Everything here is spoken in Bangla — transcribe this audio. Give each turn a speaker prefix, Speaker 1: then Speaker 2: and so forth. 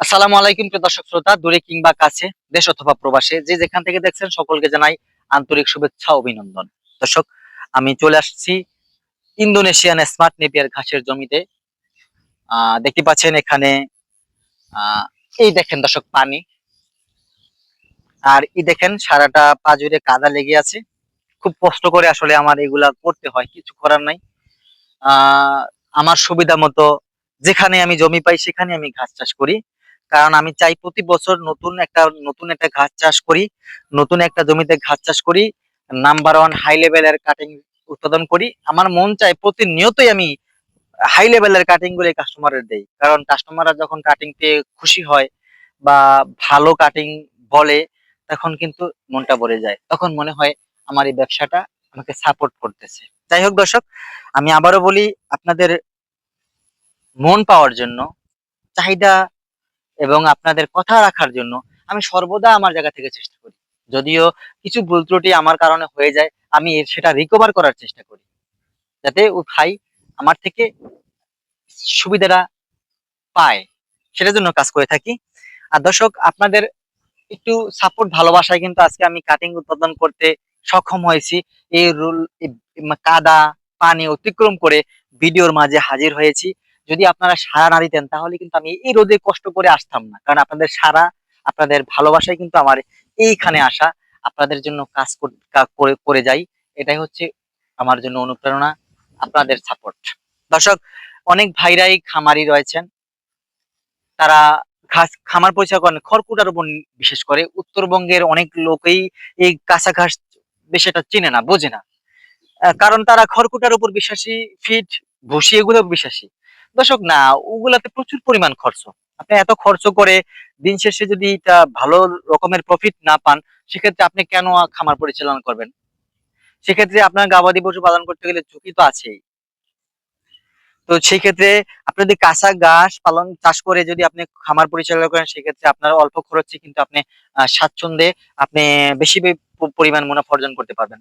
Speaker 1: আসসালামু আলাইকুম প্রিয় দর্শক শ্রোতা, দূরে কিংবা কাছে, দেশ অথবা প্রবাসে, যে যেখান থেকে দেখছেন সকলকে জানাই আন্তরিক শুভেচ্ছা, অভিনন্দন। দর্শক, আমি চলে আসছি ইন্দোনেশিয়ান স্মার্ট নেপিয়ার ঘাসের জমিতে। দেখতে পাচ্ছেন এখানে এই দেখেন দর্শক, পানি। আর ই দেখেন সারাটা পা জুড়ে কাদা লেগে আছে। খুব কষ্ট করে আসলে আমার এগুলা করতে হয়, কিছু করার নাই। আমার সুবিধা মতো যেখানে আমি জমি পাই, সেখানে আমি ঘাস চাষ করি। কারণ আমি চাই প্রতি বছর নতুন একটা নতুন একটা ঘাস চাষ করি, নতুন একটা জমিতে ঘাস চাষ করি নাম্বার ওয়ান হাই লেভেলের কাটিং উৎপাদন করি। আমার মন চাই প্রতিনিয়তই আমি হাই লেভেলের কাটিংগুলো কাস্টমারের দেই। কারণ কাস্টমাররা যখন কাটিং পেয়ে খুশি হয় বা ভালো কাটিং বলে, তখন কিন্তু মনটা ভরে যায়। তখন মনে হয় আমার এই ব্যবসাটা আমাকে সাপোর্ট করতেছে। যাই হোক দর্শক, আমি আবারও বলি, আপনাদের মন পাওয়ার জন্য, চাহিদা এবং আপনাদের কথা রাখার জন্য আমি সর্বদা আমার জায়গা থেকে চেষ্টা করি। যদিও কিছু ভুল ত্রুটি আমার কারণে হয়ে যায়, আমি সেটা রিকভার করার চেষ্টা করি। যাতে ও ভাই আমার থেকে সুবিধাটা পায়, সেটার জন্য কাজ করে থাকি। আর দর্শক, আপনাদের একটু সাপোর্ট ভালোবাসায় কিন্তু আজকে আমি কাটিং উৎপাদন করতে সক্ষম হয়েছি। এই রুল কাদা, পানি অতিক্রম করে ভিডিওর মাঝে হাজির হয়েছি। যদি আপনারা সারা না দিতেন, তাহলে কিন্তু আমি এই রোদে কষ্ট করে আসতাম না। কারণ আপনাদের সারা, আপনাদের ভালোবাসায় কিন্তু আমার এইখানে আসা, আপনাদের জন্য কাজ করে করে যাই। এটাই হচ্ছে আমার জন্য অনুপ্রেরণা, আপনাদের সাপোর্ট দর্শক, অনেক ভাইরাই খামারি রয়েছেন। তারা ঘাস, খামার পরিচয় করেন, খড়কুটার উপর বিশেষ করে। উত্তরবঙ্গের অনেক লোকেই এই কাঁচা ঘাস বেশি এটা চেনে না, বোঝে না। কারণ তারা খড়কুটার উপর বিশ্বাসী, ফিট, ভুসি, এগুলো বিশ্বাসী। দর্শক, না, ওগুলাতে প্রচুর পরিমাণ খরচ। আপনি এত খরচ করে দিন শেষে যদি এটা ভালো রকমের প্রফিট না পান, সেক্ষেত্রে আপনি কেন খামার পরিচালনা করবেন? সেক্ষেত্রে আপনার গাবাদি পশু পালন করতে গেলে ঝুঁকি তো আছেই। তো সেই ক্ষেত্রে আপনি যদি কাঁচা ঘাস পালন, চাষ করে যদি আপনি খামার পরিচালনা করেন, সেক্ষেত্রে আপনার অল্প খরচে কিন্তু আপনি স্বাচ্ছন্দ্যে আপনি বেশি পরিমাণ মুনাফা অর্জন করতে পারবেন।